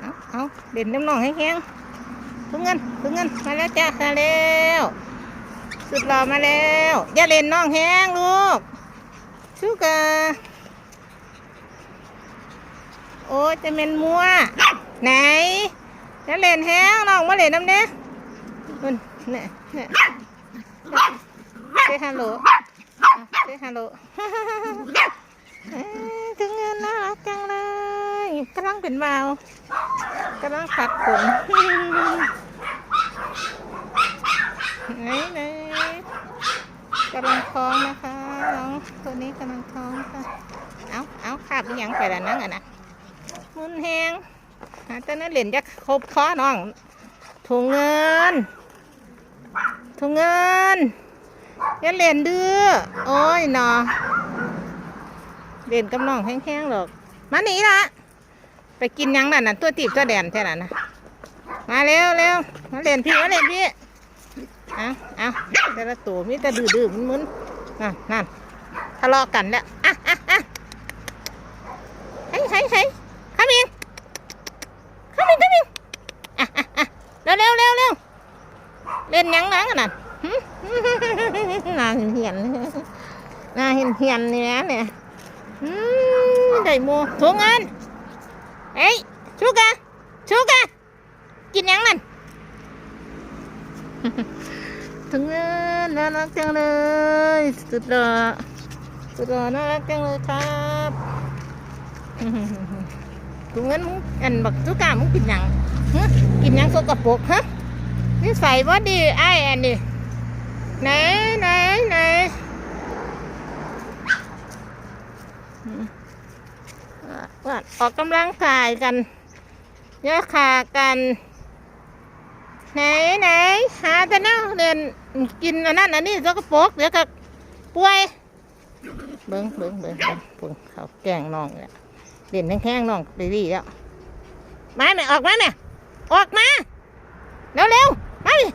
เอาเอาเด่นน้ำหนองให้แห้งถุงเงินถุงเงินมาแล้วจ้ามาแล้วสุดหล่อมาแล้ว อย่าเล่นน้องแห้งลูกชูกาโอ้ยจะเป็นมัว ไหนจะเล่นแห้งน้องมาเล่นน้ำเด้คุณเนี่นี่ยเซฮัลโหลเซฮัลโหล ถึงเงินน่ารักจังเลยกำลังเป็นวาวกำลังขัดขนไหนไหนกำลังท้องนะคะน้องตัวนี้กำลังท้องค่ะ เอาเอาขาบยังไปแล้วนั่งอะนะมุนแหงหาต่นั้นเหรียญจะครบคอน้องถุงเงินถุงเงินย่าเหรียญดื้อโอ้ยหนอ เด่นกับน้องแห้งๆหรอก มาหนีละไปกินยังนั่นน่ะตัวตีบตัวแดนแค่นั้นนะมาเร็วเร็วมาเล่นพี่มาเล่นพี่เอาเอาแต่ละตัวมีแต่ดื้อดื้อมึนมึนๆนั่นนั่นทะเลาะกันแล้วอะอะอะเฮ้ยเฮ้ยเข้ามิงข้ามิงข้ามิงอะอะอะเร็วเร็วเร็วเร็วเล่นยังนังกันน่ะหน่าเหียนน่าเหียนเหียนๆนี่นะเนี่ย ได้หมูถุงเงินเอ้ยชูกะชูกะกินยังนั่นถุงเงินน่ารักจังเลย สุดหล่อสุดหล่อน่ารักจังเลยครับถุงเงินมึงอันบักชูกะมึงกินยังกินยังสกปรกฮะนิสัยว่าดีไอ้อันนี้ไหนไหนไหน ว่าออกกำลังกายกันเยอขากัน ไหนไหนหาแต่แนวเรียนกินอันนั้นอันนี้สกปรกเดี๋ยวก็ป่วย เบิ้งเบิ้งเบิ้งเบิ้งเขาแกงน้องเนี่ยเด่นแข้งๆน้องไปดีแล้วมาไหมออกมาไหมออกมาเร็วเร็วๆมาดิ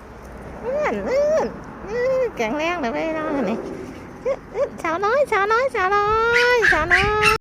เลื่อนเลื่อนแข็งแรงเลยไปน้องนี่ สาวน้อยสาวน้อยสาวน้อยสาวน้อย